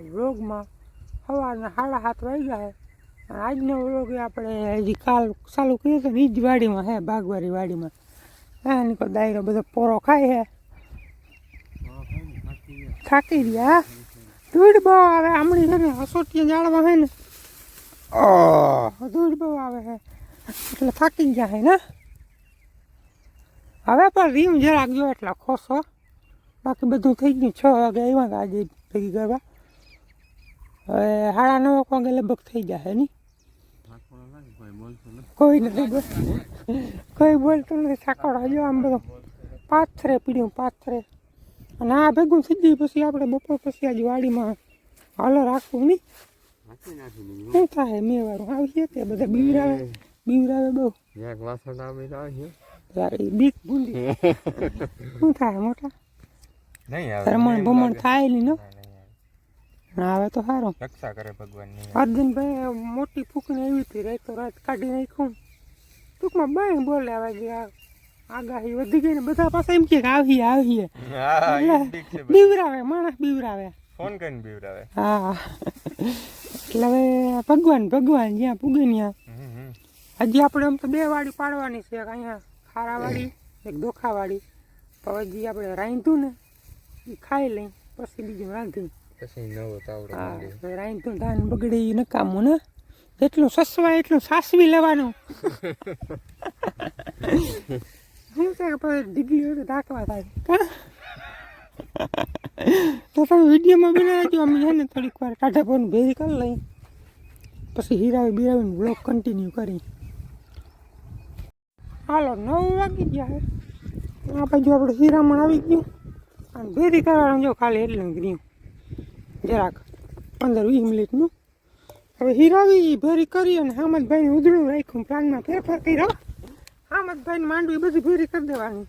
છે નવા વ્લોગમાં સવારના સાડા સાત વાગી જાય. અને આજનો વ્લોગ આપણે હજી કાલ ચાલુ કર્યો હતો ને વાડીમાં હે બાગવારી વાડીમાં. હા નીકો દાયરો બધો પોરો ખાય હે. થાકી ગયા ધૂળ બહુ આવે આમળી છે ને હસોટીએ જાળવા હે ને. ઓહ ધૂળ બહુ આવે હે. એટલે થાકી ગયા હે ને. હવે પણ રીમ જરાક જો એટલા ખોસો. બાકી બધું થઈ ગયું છ વાગે આવ્યા આજે ભેગી કરવા. હવે સાડા નવ વાગે લગભગ થઈ જશે નહીં કોઈ નથી બોલ કોઈ બોલતું નથી સાકડ હજો આમ બધો પાથરે પીડ્યું પાથરે. અને આ ભેગું થઈ ગયું પછી આપણે બપોર પછી આજે વાડીમાં હાલો રાખવું નહીં શું થાય મેં વાળું આવીએ તે બધા બીવરાવે બીવરાવે બહુ. બીક ભૂંડી શું થાય મોટા? રમણ ભમણ થાય નહીં નો આવે તો સારું રક્ષા કરે ભગવાનની અર્જુનભાઈ મોટી ફૂકને એવી હતી રાત તો રાત કાઢી નાખ્યું. ટૂંકમાં બાય બોલે આવે જે આ આગાહી વધી ગઈ ને બધા પાસે એમ કે આવીએ આવીએ. બીવરાવે માણસ બીવરાવે. ફોન કરીને બીવડાવે હા. એટલે હવે ભગવાન ભગવાન જ્યાં પૂગે ત્યાં. હજી આપણે આમ તો બે વાડી પાડવાની છે અહીંયા ખારાવાડી એક દોખાવાડી. તો હજી આપણે રાંધ્યું ને એ ખાઈ લઈ પછી બીજું રાંધી પછી નવો તાવડો હા. માંડી. હવે ધાન બગડે એ નકામું ને? જેટલું સસવાય એટલું સાસવી લેવાનું. શું છે કે પછી ડીગલી હોય તો ઢાંકવા થાય. તો તમે વિડીયોમાં બનાવજો અમે છે ને થોડીક વાર પણ ભેરી કરી લઈ. પછી હીરાવી બિરાવીને બ્લોગ કન્ટિન્યુ કરી. હાલો નવ વાગી ગયા છે આ બાજુ આપણે હીરામણ આવી ગયું. અને ભેરી કરવાનું જો ખાલી એટલું જ રહ્યું. જરાક પંદર વીસ મિનિટનું. હવે હીરાવી ભેરી કરી અને હામદભાઈને ઉધડું રાખ્યું. પ્લાનમાં ફેરફાર કર્યો. હામદભાઈને માંડવી બધી ભેરી કરી દેવાની.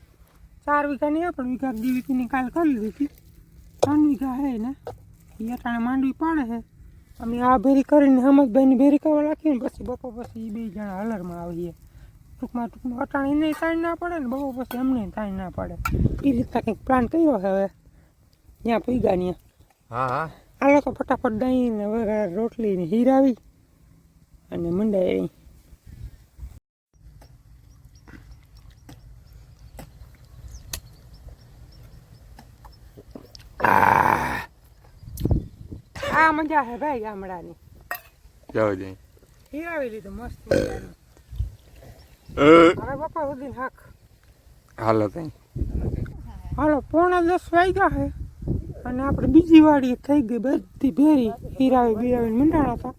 ચાર વીઘાની નહીં, પણ વીઘા દી વીઘીની કાલ કરી હતી ત્રણ વીઘા હે ને. એ અટાણે માંડવી પાડે છે અમે આ ભેરી કરીને હામદભાઈની ભેરી કરવા રાખીને પછી બપોર પછી એ બે જણા હલરમાં આવીએ. ટૂંકમાં ટૂંકમાં અટાણે એને તાણ ના પડે ને બહુ પછી એમને તાણ ના પડે. એ રીતના કંઈક પ્લાન કર્યો હવે. ત્યાં પૈગા ત્યાં હા હા. હાલો લોકો ફટાફટ દહીં ને વઘાર રોટલી ને હીરાવી અને મંડાઈ આ મજા છે ભાઈ ગામડાની. જાવ જઈ. હીરાવી લીધું મસ્ત. હવે બપોર સુધી હાક. હાલો તઈ. હાલો પોણા દસ વાગ્યા છે અને આપણે બીજી વાડી થઈ ગઈ બધી ભેરી હીરાવી બીરાવીને મંડાણા હતા.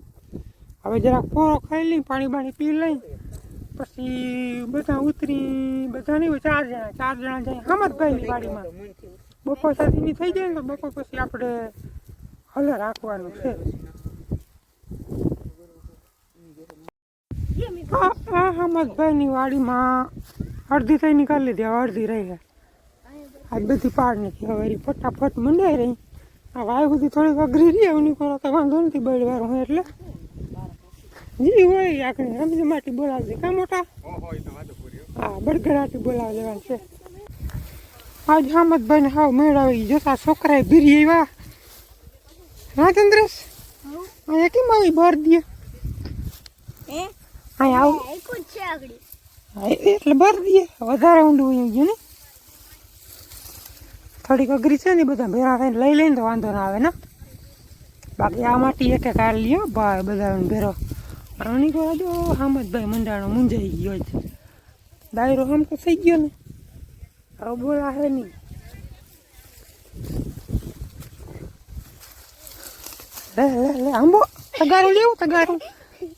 હવે જરાક પોરો ખાઈ લઈ, પાણી બાણી પી લઈ, પછી બધા ઉતરી બધા નહીં ચાર જણા ચાર જણા જાય હામદભાઈની વાડીમાં. બપોર સાથેની થઈ જાય ને, તો બપોર પછી આપણે હલે રાખવાનું છે. આ હામદભાઈની વાડીમાં અડધી થઈ નીકાળી લીધી અડધી રહી છે. આજ બધી પાડ નથી હવે ફટાફટ મંડાઈ રહી. આ વાય સુધી થોડીક અઘરી રહી એની કરો તો વાંધો નથી બળવાનું હોય એટલે. જી હોય આપણે રમજી માટી બોલાવજે કા મોટા? હો. બળગડાટી બોલાવી દેવાનું છે. આજ હામદભાઈને હાવ મેળાવી જોતા છોકરાએ ભીરી આવ્યા. હા ચંદ્રેશ? અહીંયા કેમ આવી બહાર દે? અહીંયા આવું. એટલે ભર દે. વધારે ઊંડું ગયું ને? થોડીક અઘરી છે ને ઈ બધા ભેરા થઈને લઈ લઈને તો વાંધો ના આવે ને. બાકી આ માટી એક એક આ લ્યો. ભાઈ બધા ભેરો આની કહો જો હામદભાઈ મંડાણો મૂંઝાઈ ગયો છે દાયરો હમકો થઈ ગયો ને. હવે બોલા હે નહીં. લે લે લે, આંબો. તગારું લેવું, તગારું.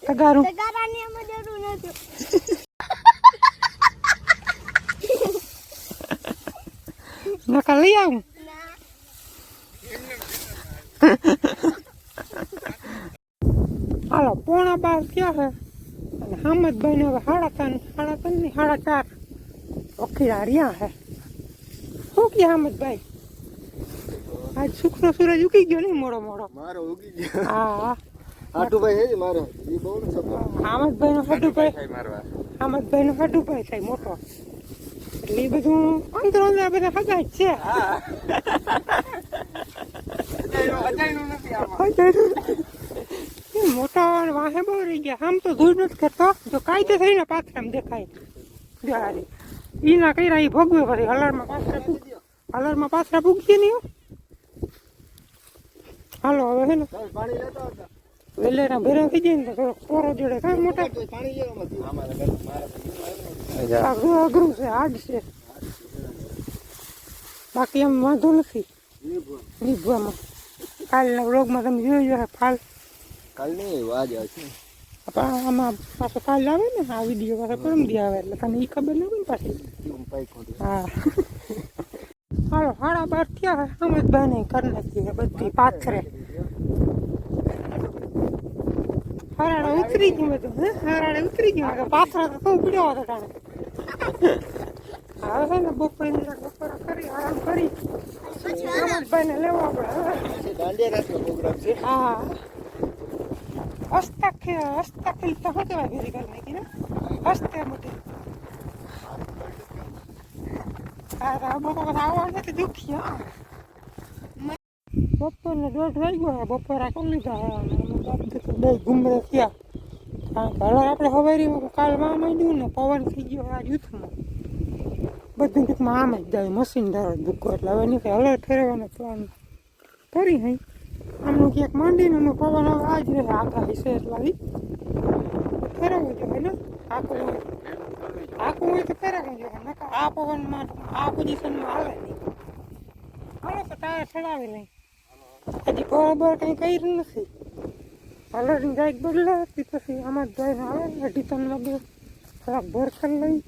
તગારું. તગારાની અમે જરૂર નથી. નકા લઈ આવું હાલો પોણા બાર થયા છે અને હામદભાઈ ને હવે સાડા ત્રણ સાડા ત્રણ ને સાડા ચાર ઓખીરા રહ્યા છે શું કે હામદભાઈ આજ સુખનો સૂરજ ઉગી ગયો નહીં મોડો મોડો મારો ઉગી ગયો હા હા આટુભાઈ હે જ મારો એ બહુ સપોર્ટ હામદભાઈ નો હાડુભાઈ ખાઈ મારવા હામદભાઈ નો હાડુભાઈ થાય મોટો એટલે એ બધું અંદરો અંદર બધા જ છે. મોટા વાહે બહુ રહી ગયા. આમ તો ધૂળ નથી કરતો. જો કાયદે થઈને આમ દેખાય. જો આ રી. ઈ ના કર્યા, ઈ ભોગવે પછી હલરમાં પાથરા હલરમાં હલારમાં પાથરા નહીં હાલો, હવે હે ને વેલેરા ભેરા થઈ જાય ને તો પોરો જોડે. થાય મોટા. પાણી લેવામાં અઘરું અઘરું છે હાર્ડ છે. બાકી એમ વાંધો નથી. નીભવામાં કાલના વ્લોગમાં તમે જોઈ ફાલ. કાલ નહીં વાજ આવશે આમાં પાછો કાલ આવે ને આ વીડિયો પાછો પરમ દી આવે એટલે તને એ ખબર ન હોય ને પાછી. હા. હાલો હાડા બાર થયા અમે જ બને કરી નાખીએ બધી પાથરે. હરાડે ઉતરી ગયું બધું હરાડે ઉતરી ગયું પાથરા તો શું પીડ્યો હતો તાણે? છે ને બપોરે બપોરે કરી આરામ કરી ભાઈને લેવો છે હા હસ્તા હસ્તા કે તો શું કહેવાય ભેરી કરી નાખી ને હસ્તે મોટી બપોરને દોઢ વાગ્યો બપોરા કરી લીધા? ઘૂમરે થયા હલર આપણે હવારીમાં કાલમાં માંડ્યું ને પવન થઈ ગયો આ જૂથમાં બધું ટૂંકમાં આમ જ જાય મશીન ધારો ભૂકો એટલે હવે નહીં હલર ફેરવાનો પ્લાન કરી હઈ. આમનું ક્યાંક માંડીને એનું પવન હવે આજ રહે આગાહી છે એટલાથી ફેરવવું જોઈએ ને. આખું આખું હોય તો ફેરવવું જોઈએ નકા આ પવનમાં આ પોઝિશનમાં હાલે નહીં. હાલો તો ટાયર ચડાવી લઈ. હજી બરાબર કંઈ કર્યું નથી. કલરની ગાઈક બદલાતી પછી આમાં જઈને આવે અઢી ત્રણ વાગે થોડાક ભર કરી લઈ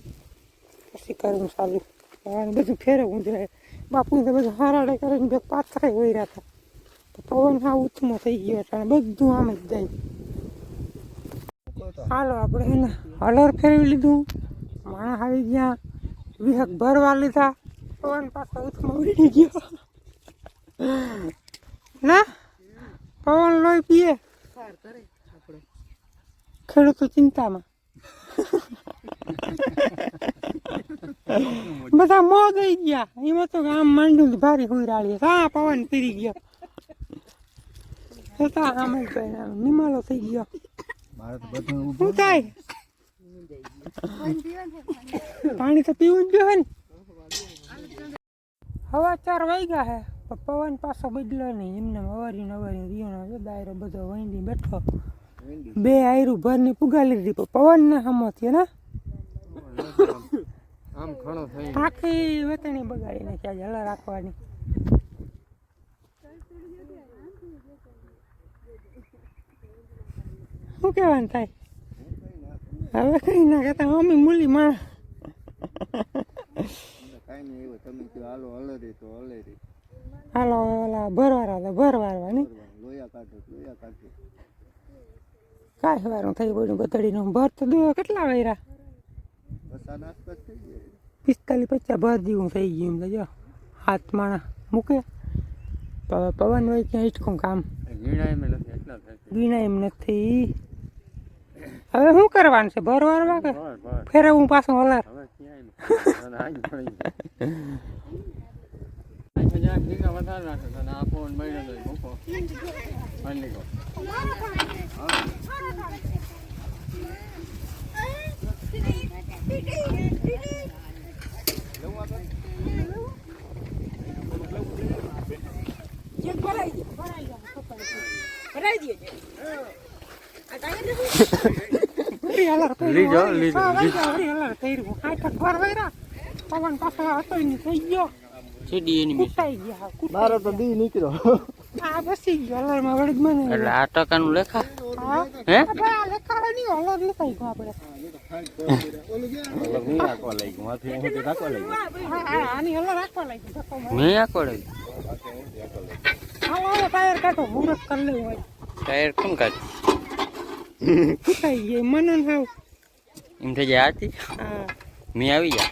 પછી કરવું ચાલુ અને બધું ફેરવવું જોઈએ બાપુ તો બધું હારાડે કરીને બે પાથરાય હોય રહ્યા હતા તો પવન હા ઉથમો થઈ ગયો એટલે બધું આમ જ જાય હાલો આપણે એને હલર ફેરવી લીધું માણસ આવી ગયા વિહક ભરવા લીધા પવન પાછો ઉથમો ઉડી ગયો ના પવન લોહી પીએ ખેડૂતો ચિંતામાં. બધા મો દઈ ગયા. એમાં તો આમ માંડું ભારી હોય રાળી હા પવન પીરી ગયો. છતાં આમ નિમાલો થઈ ગયો. મારે તો બધું શું થાય? પાણી તો પીવું જ જોઈએ ને. હવા ચાર વાગ્યા હે. પવન પાછો બદલો નહીં. એમને અવારી નવારી રીયો દાયરો બધો વહીની બેઠો. બે આયરું ભરની પુગા લીધી પવન ને હમો થયો ને. આમ ઘણો થઈ આખી વતણી બગાડી નાખ્યા છે હલા રાખવાની. શું કહેવાનું થાય? હવે કઈ ના કહેતા. મમ્મી મૂલી માણ કાંઈ નહીં એવું તમે કયો હાલો હલે તો હલરી. હાલો ઓલા ભરવારા હતા લોયા કાઢો કાંઈ વારું થઈ પડ્યું બતડીનું ભર તો દો કેટલા ગયો પિસ્તાલીસ પચાસ ભર જેવું થઈ ગયું એમ જો હાથ માણા મૂકે. તો પવન હોય ક્યાં ઇટકું કામ. ગીણા એમ નથી. હવે શું કરવાનું છે? ભર વારવા કે બસ બસ ફેરવું પાછું હલાર લીજો લીજો ગયો વાયરા પવન પાછો હતો ય નહીં થઈ ગયો કૂટાઈ ગયા મારો તો દી નીકળ્યો. આ બસી ગયો જ મને એટલે આ ટકાનું લેખા? હે? આ હલાર લખાઈ ગયો આપણે. હલાર. મેં આ કોડે હાલો હાલો ટાયર કાઢો મુહૂર્ત કરી લેવું હોય. ટાયર કોણ કાઢ કૂટાઈ ગયા મને હાવ. એમ થઈ જાય આથી મેં આવી જા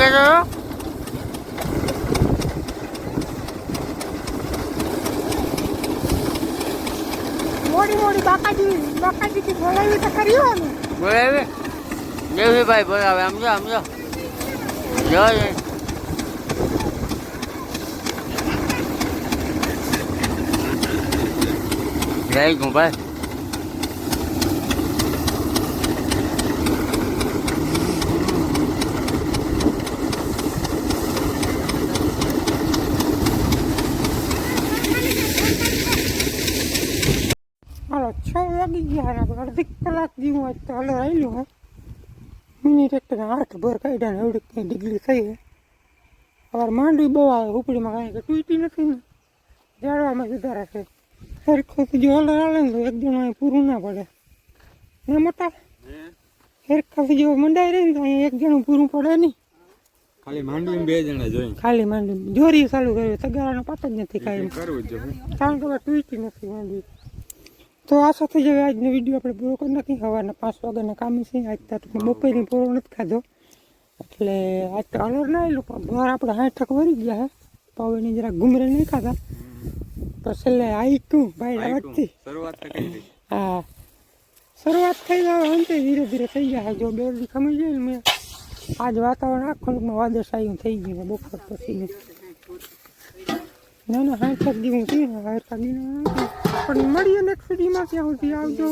કહેતો હતો? મોડી મોડી બાકાજી બાકાજીથી બોલાવી તો કરી હોય ને બોલાવે દેવજીભાઈ બોલાવે સમજો સમજો જો. જય ગોપાલ હાલો છ વાગી ગયા આપણે અડધી કલાક જેવું હોય તો હલો આવેલું હે. મિની ટ્રેક્ટર આઠ ભર કાઢ્યા ને એવડી કંઈ ડિગ્રી થઈ હવે માંડવી બહુ આવે ઉપડીમાં કાંઈ કે તૂટી નથી ને. જાળવામાં સુધારા છે. સરખું જો હલર હાલે ને તો એક જણ પૂરું ના પડે. ના મોટા? સરખાથી જો મંડાઈ રહી ને તો અહીંયા એક જણું પૂરું પડે નહીં. ખાલી માંડવી બે જણા જોઈ ખાલી માંડવી જોરી ચાલુ કર્યું તગારાનો પાત જ નથી કાંઈ કારણ કે તૂટી નથી માંડવી. તો આ સાથે જ હવે આજનો વીડિયો આપણે પૂરો કરી નાખી સવારના પાંચ વાગ્યાના કામે છે આજ તો ટૂંકમાં બપોરની પૂરો નથી ખાધો. એટલે આજ તો અલર ના આવેલું પણ બહાર આપણે હાઠક વરી ગયા હે. પવનની જરા ઘૂમરે નહીં ખાધા. તો છેલ્લે આવી તું ભાઈ દઈ હા. શરૂઆત થઈ જાય અંતે ધીરે ધીરે થઈ જાય જો બે દી ખમી જાય ને મેં. આજ વાતાવરણ આખું વાદળ આવ્યું થઈ ગયું બપોર પછી ના ના હાથ જેવું થયું ને હાથ પણ મળીએ નેક્સ્ટ સુધીમાં ત્યાં સુધી આવજો?